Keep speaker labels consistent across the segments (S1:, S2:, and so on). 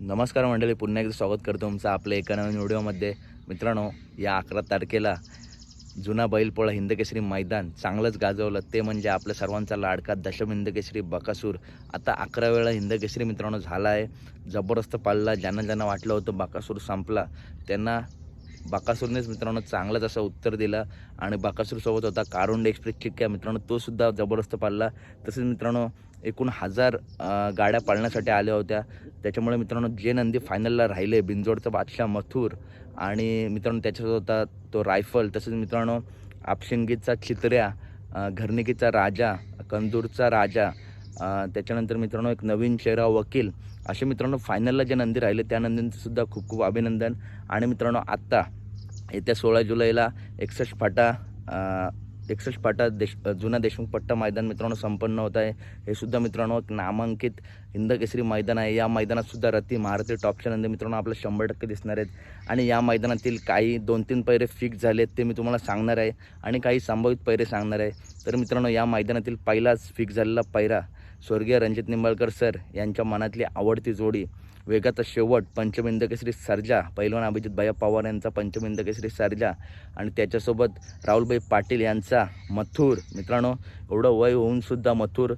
S1: नमस्कार मंडळी पुन्हा एकदा स्वागत करतो तुमचं आपल्या एका नवीन व्हिडिओमध्ये. मित्रांनो या अकरा तारखेला जुना बैलपोळा हिंदकेसरी मैदान चांगलंच गाजवलं. ते म्हणजे आपल्या सर्वांचा लाडका दशम हिंदकेसरी बकासूर. आता अकरा वेळा हिंदकेसरी मित्रांनो झाला आहे. जबरदस्त पाळला. ज्यांना ज्यांना वाटलं होतं बकासूर संपला त्यांना बाकासूरनेच मित्रांनो चांगलंच असं उत्तर दिलं आणि बाकासूरसोबत होता कारुंड एक्सप्रेस चिक्क्या मित्रांनो तो सुद्धा जबरदस्त पाळला तसेच मित्रांनो एकूण हजार गाड्या पाळण्यासाठी आल्या होत्या. त्याच्यामुळे मित्रांनो जे नंदी फायनलला राहिले बिंजोडचा बादशाह मथुर आणि मित्रांनो त्याच्यासोबत होता तो रायफल. तसेच मित्रांनो आपशिंगीचा चित्र्या घरनिकीचा राजा कंदूरचा राजा त्याच्यानंतर मित्रांनो एक नवीन चेहरा वकील. असे मित्रांनो फायनलला जे नंदी राहिले त्या नंदींचं सुद्धा खूप खूप अभिनंदन. आणि मित्रांनो आत्ता येत्या सोळा जुलैला एकसष्ट फाटा एकसष्ट फाटा देश जुना देशमुख पट्टा मैदान मित्रांनो संपन्न होत आहे. हे सुद्धा मित्रांनो एक नामांकित हिंदकेसरी मैदान आहे. या मैदानात सुद्धा रती महारथी टॉपच्या नंदी मित्रांनो आपल्याला शंभर टक्के दिसणार आहेत. आणि या मैदानातील काही दोन तीन पैरे फिक्स झाले आहेत ते मी तुम्हाला सांगणार आहे. आणि काही संभावित पैरे सांगणार आहे. तर मित्रांनो या मैदानातील पहिलाच फिक्स झालेला पैरा स्वर्गीय रणजित निंबाळकर सर यांच्या मनातली आवडती जोडी. वेगाचा शेवट पंचमिंद केसरी सर्जा पैलवान अभिजित भैया पवार यांचा पंचमिंद केसरी सर्जा आणि त्याच्यासोबत राहुलभाई पाटील यांचा मथुर. मित्रांनो एवढं वय होऊनसुद्धा मथुर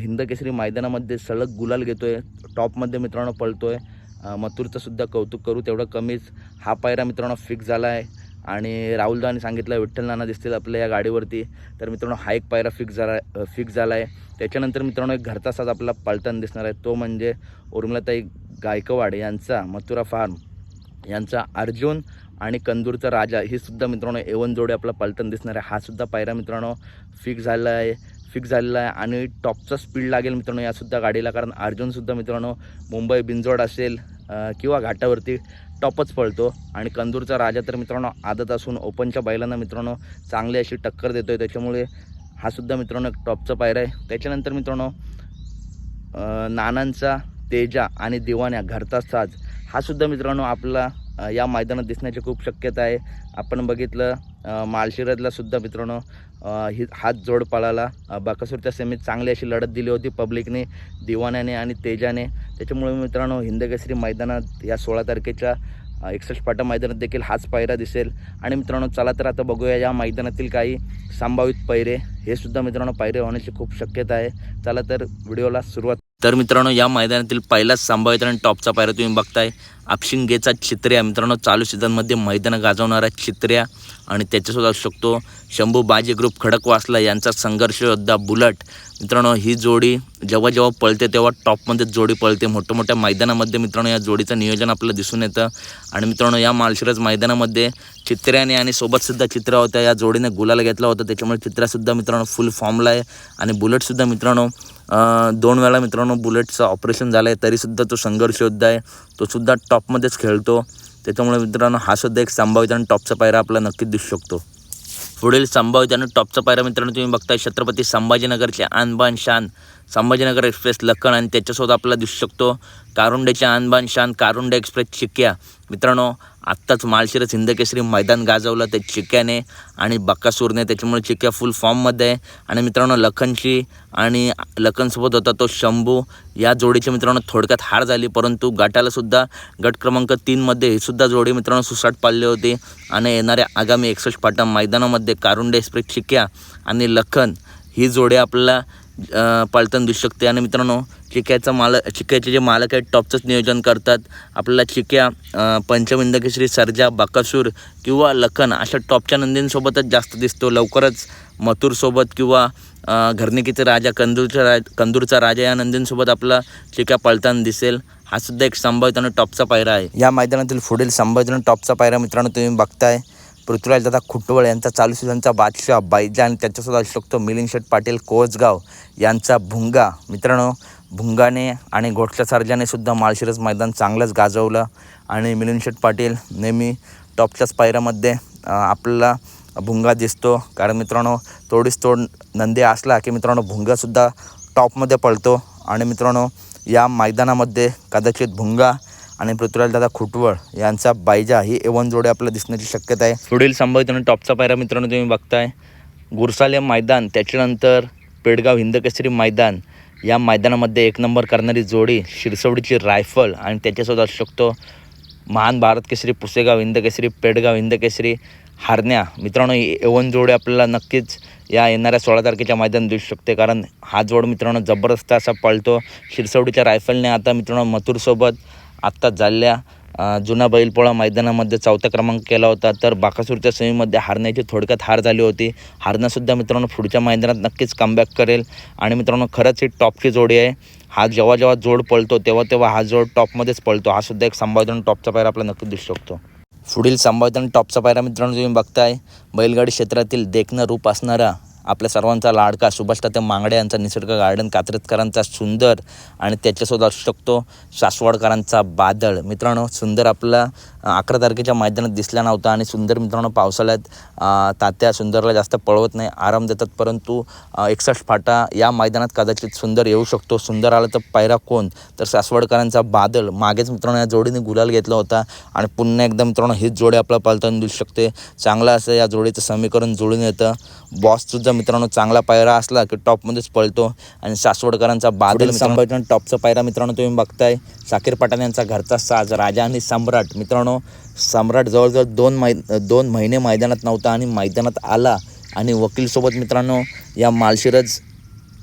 S1: हिंदकेसरी मैदानामध्ये सलग गुलाल घेतोय टॉपमध्ये मित्रांनो पळतोय. आहे मथुरचंसुद्धा कौतुक करू तेवढं कमीच. हा पायरा मित्रांनो फिक्स झाला आहे आणि राहुलदानी सांगितलं विठ्ठल नाना दिसतील आपल्या या गाडीवरती. तर मित्रांनो हा एक पायरा फिक्स झाला फिक्स झाला आहे त्याच्यानंतर मित्रांनो एक घरचा साज आपला पळताना दिसणार आहे. तो म्हणजे उर्मिलाताई गायकवाड यांचा मथुरा फार्म यांचा अर्जुन आणि कंदूरचा राजा ही सुद्धा मित्रांनो एवन जोडे आपला पलटण दिसणार आहे. हा सुद्धा पायरा मित्रांनो फिक्स झाला आहे फिक्स झालेला आहे. आणि टॉपचा स्पीड लागेल मित्रांनो यासुद्धा गाडीला. कारण अर्जुनसुद्धा मित्रांनो मुंबई बिंजोड असेल किंवा घाटावरती. टॉपच पळतो. आणि कंदूरचा राजा तर मित्रांनो आदत असून ओपनच्या बैलांना मित्रांनो चांगली अशी टक्कर देतो आहे त्याच्यामुळे हा सुद्धा मित्रांनो एक टॉपचा पायरा आहे. त्याच्यानंतर मित्रांनो नानांचा तेजा आणि दिवाण्या घरचा साज हा सुद्धा मित्रांनो आपला या मैदानात दिसण्याची खूप शक्यता आहे. आपण बघितलं मालशिरदला सुद्धा मित्रांनो ही हात जोड पळाला. अ, बकासूरच्या सेमीत चांगली अशी लढत दिली होती पब्लिकने दिवाण्याने आणि तेजाने. त्याच्यामुळे मित्रांनो हिंदकेसरी मैदानात या सोळा तारखेच्या एकसष्ट पाटा मैदानात देखील हाच पायरा दिसेल. आणि मित्रांनो चला तर आता बघूया या मैदानातील काही संभावित पैरे. हे सुद्धा मित्रांनो पायरे होण्याची खूप शक्यता आहे. चला तर व्हिडिओला सुरुवात. तर मित्रांनो या मैदानातील पहिलाच संभावित आणि टॉपचा पायरा तुम्ही बघताय. आपशिंगेचा चित्र्या मित्रांनो चालू सीझनमध्ये मैदानं गाजवणारा चित्र्या आणि त्याच्यासोबत असू शकतो शंभू बाजी ग्रुप खडकवासला यांचा संघर्ष योद्धा बुलट. मित्रांनो ही जोडी जेव्हा जेव्हा पळते तेव्हा टॉपमध्येच जोडी पळते. मोठ्या मोठ्या मैदानामध्ये मित्रांनो या जोडीचं नियोजन आपल्याला दिसून येतं. आणि मित्रांनो या माळशिरस मैदानामध्ये चित्र्याने आणि सोबतसुद्धा चित्रा होत्या. या जोडीने गुलाला घेतला होता. त्याच्यामुळे चित्रासुद्धा मित्रांनो फुल फॉर्मला आहे. आणि बुलेटसुद्धा मित्रांनो दोन वेळा मित्रांनो बुलेटचं ऑपरेशन झालं आहे तरीसुद्धा तो संघर्ष योद्धा आहे. तो सुद्धा टॉपमध्येच खेळतो. त्याच्यामुळे मित्रांनो हा सुद्धा एक संभावित आणि टॉपचा पायरा आपला नक्कीच दिसू शकतो. पुढील संभावित आणि टॉपचा पायरा मित्रांनो तुम्ही बघताय छत्रपती संभाजीनगरचे आणबान शान संभाजीनगर एक्सप्रेस लखन आणि त्याच्यासोबत आपला दिसू शकतो. कारुंडेच्या आणबान शान कारुंडे एक्सप्रेस चिक्या. मित्रांनो आत्ताच माळशिरस हिंदकेसरी मैदान गाजवलं ते चिक्याने आणि बक्कासूरने त्याच्यामुळे चिक्या फुल फॉर्ममध्ये आहे. आणि मित्रांनो लखनची आणि लखनसोबत होता तो शंभू. या जोडीची मित्रांनो थोडक्यात हार झाली परंतु गटालासुद्धा गट क्रमांक तीनमध्ये ही सुद्धा जोडी मित्रांनो सुसाट पाळली होती. आणि येणाऱ्या आगामी एकसष्ट पाटा मैदानामध्ये कारुंडे एक्सप्रेस चिक्या आणि लखन ही जोडी आपल्याला पळताना दिसू शकते आणि मित्रांनो चिक्याचा माल चिक्याचे जे मालक आहेत टॉपचंच नियोजन करतात. आपल्याला चिक्या अ, पंचमिंदकेश्री सर्जा बाकासूर किंवा लखन अशा टॉपच्या नंदींसोबतच जास्त दिसतो. लवकरच मथुरसोबत किंवा अ, घरणिकीचा राजा कंदूरच्या राज कंदूरचा राजा या नंदींसोबत आपला चिक्या पळताना दिसेल. हा सुद्धा एक संभावित टॉपचा पायरा आहे. या मैदानातील पुढील संभावित टॉपचा पायरा मित्रांनो तुम्ही बघताय. पृथ्वीराज दादा खुटवळ यांचा चालू सीझनचा बादशाह बायजा आणि त्याच्यासोबत असू शकतो मिलिंद शेठ पाटील कोसगाव यांचा भुंगा. मित्रांनो भुंगाने आणि घोटल्या सर्जाने सुद्धा माळशिरस मैदान चांगलंच गाजवलं आणि मिलिंद शेठ पाटील नेहमी टॉपच्याच पायऱ्यामध्ये आपल्याला भुंगा दिसतो. कारण मित्रांनो तोडीस तोड नंदी असला की मित्रांनो भुंगासुद्धा टॉपमध्ये पळतो. आणि मित्रांनो या मैदानामध्ये कदाचित भुंगा आणि पृथ्वीराज दादा खुटवळ यांचा बायजा ही एवन जोडे आपल्याला दिसण्याची शक्यता आहे. पुढील संभावित आणि टॉपचा पायरा मित्रांनो तुम्ही बघताय. गुरसाले मैदान त्याच्यानंतर पेडगाव हिंदकेसरी मैदान. या मैदानामध्ये एक नंबर करणारी जोडी शिरसवडीची रायफल आणि त्याच्यासोबत असू शकतो महान भारत केसरी पुसेगाव हिंदकेसरी पेडगाव हिंदकेसरी हारण्या. मित्रांनो एवन जोडे आपल्याला नक्कीच या येणाऱ्या सोळा तारखेच्या मैदान दिसू शकते. कारण हा जोड मित्रांनो जबरदस्त असा पळतो. शिरसवडीच्या रायफलने आता मित्रांनो मथुरसोबत आत्ता झालेल्या जुना बैलपोळा मैदानामध्ये चौथा क्रमांक केला होता. तर बाकासूरच्या सेमीमध्ये हारण्याची थोडक्यात हार झाली होती. हारणंसुद्धा मित्रांनो पुढच्या मैदानात नक्कीच कमबॅक करेल. आणि मित्रांनो खरंच ही टॉपची जोडी आहे. हा जेव्हा जेव्हा जोड पळतो तेव्हा तेव्हा हा जोड टॉपमध्येच पळतो. हा सुद्धा एक संभाव्य टॉपचा पायरा आपल्याला नक्की दिसू शकतो. पुढील संभाव्य टॉपचा पायरा मित्रांनो तुम्ही बघताय. बैलगाडी क्षेत्रातील देखणं रूप असणारा आपल्या सर्वांचा लाडका सुभाष तात्या मांगडे यांचा निसर्ग गार्डन कात्रजकरांचा सुंदर आणि त्याच्यासोबत असू शकतो सासवडकरांचा बादल. मित्रांनो सुंदर आपला अकरा तारखेच्या मैदानात दिसला नव्हता आणि सुंदर मित्रांनो पावसाळ्यात तात्या सुंदरला जास्त पळवत नाही आराम देतात परंतु एकसष्ट फाटा या मैदानात कदाचित सुंदर येऊ शकतो. सुंदर आला तर पायरा कोण? तर सासवडकरांचा बादल मागेच मित्रांनो या जोडीने गुलाल घेतला होता आणि पुन्हा एकदा मित्रांनो हीच जोडी आपल्याला पळताना दिसू शकते. चांगलं असं या जोडीचं समीकरण जुळून येतं. बॉससुद्धा मित्रांनो चांगला पायरा असला की टॉपमध्येच पळतो आणि सासवडकरांचा बादल संभाजी टॉपचा पायरा मित्रांनो तुम्ही बघताय. साकीर पठाण यांचा घरचा साज राजा आणि सम्राट. मित्रांनो सम्राट जवळजवळ दोन मै दोन महिने मैदानात नव्हता आणि मैदानात आला. आणि वकीलसोबत मित्रांनो या मालशिरज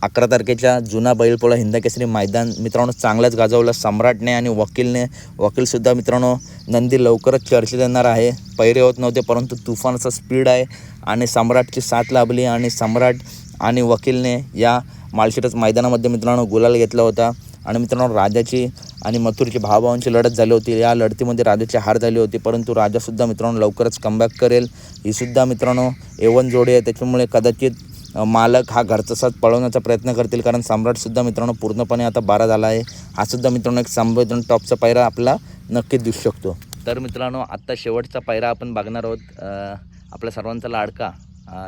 S1: अकरा तारखेच्या जुना बैलपोळा हिंदकेसरी मैदान मित्रांनो चांगलंच गाजवलं. सम्राटने आणि वकीलने वकीलसुद्धा मित्रांनो नंदी लवकरच चर्चेत येणार आहे. पैरे होत नव्हते परंतु तुफानचा स्पीड आहे आणि सम्राटची साथ लाभली आणि सम्राट आणि वकीलने या मालशिरज मैदानामध्ये मित्रांनो गुलाल घेतला होता. आणि मित्रांनो राजाची आणि मथुरची भावाभावांची लढत झाली होती. या लढतीमध्ये राजाची हार झाली होती परंतु राजासुद्धा मित्रांनो लवकरच कमबॅक करेल. ही सुद्धा मित्रांनो एवन जोडी आहे त्याच्यामुळे कदाचित मालक हा घरचा साथ पळवण्याचा प्रयत्न करतील कारण सम्राटसुद्धा मित्रांनो पूर्णपणे आता बारा झाला आहे. हा सुद्धा मित्रांनो एक संबोधन टॉपचा पायरा आपला नक्कीच दिसू शकतो. तर मित्रांनो आत्ता शेवटचा पायरा आपण बघणार आहोत. आपल्या सर्वांचा लाडका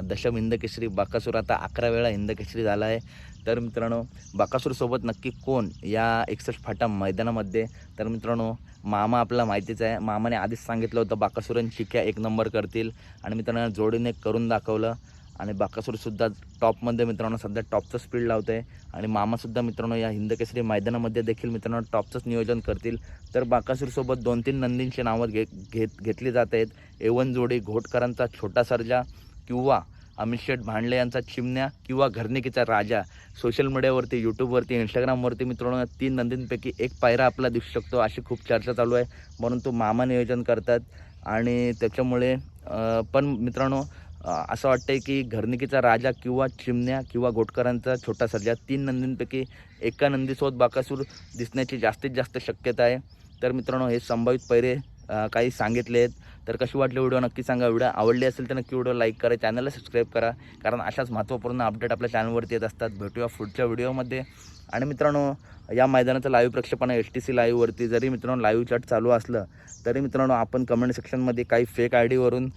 S1: दशम हिंदकेसरी बाकासूर. आता अकरा वेळा हिंदकेसरी झाला आहे तर मित्रांनो बाकासूरसोबत नक्की कोण या एकसष्ट फाटा मैदानामध्ये? तर मित्रांनो मामा आपला माहितीच आहे. मामाने आधीच सांगितलं होतं बाकासूरन शिक्या एक नंबर करतील. आणि मित्रांनो जोडीने करून दाखवलं. आणि बाकासूरसुद्धा टॉपमध्ये मित्रांनो सध्या टॉपचं स्पीड लावत आहे आणि मामासुद्धा मित्रांनो या हिंदकेसरी मैदानामध्ये देखील मित्रांनो टॉपचंच नियोजन करतील. तर बाकासूरसोबत दोन तीन नंदींची नावं घे घेत घेतली जात आहेत. एवन जोडी घोटकरांचा छोटा सर्जा. किंवा अमित शेठ भांडले यांचा चिमण्या किंवा घरनिकीचा राजा. सोशल मीडियावरती यूट्यूबवरती इंस्टाग्रामवरती मित्रांनो तीन नंदींपैकी एक पायरा आपला दिसू शकतो अशी खूप चर्चा चालू आहे. परंतु मामा नियोजन करतात. आणि त्याच्यामुळे पण मित्रांनो असं वाटतं आहे की घरनिकीचा राजा किंवा चिमण्या किंवा गोटकरांचा छोटा सर्जा तीन नंदींपैकी एका नंदीसोबत बाकासूर दिसण्याची जास्तीत जास्त शक्यता आहे. तर मित्रांनो हे संभावित पैरे काही सांगितले आहेत तर कशी वाटली व्हिडिओ नक्की सांगा. व्हिडिओ आवडली असेल तर नक्की व्हिडिओ लाईक करा. चॅनलला सबस्क्राईब करा. कारण अशाच महत्त्वपूर्ण अपडेट आपल्या चॅनलवरती येत असतात. भेटूया पुढच्या व्हिडिओमध्ये. आणि मित्रांनो या मैदानाचं लाईव्ह प्रक्षेपण एस टी सी लाईव्हवरती जरी मित्रांनो लाईव्ह चॅट चालू असलं तरी मित्रांनो आपण कमेंट सेक्शनमध्ये काही फेक आय डीवरून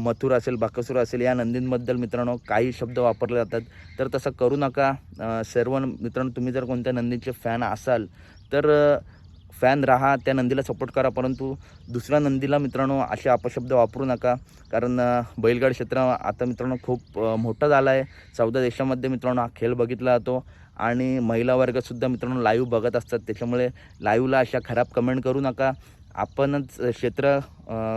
S1: मथुर असेल बाकसूर असेल या नंदींबद्दल मित्रांनो काही शब्द वापरले जातात. तर तसं करू नका. सर्व मित्रांनो तुम्ही जर कोणत्या नंदीचे फॅन असाल तर फॅन राहा त्या नंदीला सपोर्ट करा परंतु दुसऱ्या नंदीला मित्रांनो असे अपशब्द वापरू नका. कारण बैलगाड बैलगाडी क्षेत्र आता मित्रांनो खूप मोठं झालं आहे. चौदा देशामध्ये मित्रांनो हा खेळ बघितला जातो. आणि महिला वर्गसुद्धा मित्रांनो लाईव्ह बघत असतात. त्याच्यामुळे लाईव्हला अशा खराब कमेंट करू नका. आपणच क्षेत्र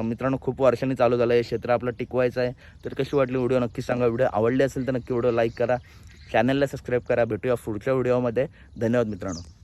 S1: मित्रांनो खूप वर्षांनी चालू झालं आहे. क्षेत्र आपलं टिकवायचं आहे. तर कशी वाटली व्हिडिओ? नक्की सांगा. व्हिडिओ आवडली असेल तर नक्की व्हिडिओ लाईक करा. चॅनलला सबस्क्राईब करा. भेटूया पुढच्या व्हिडिओमध्ये धन्यवाद मित्रांनो.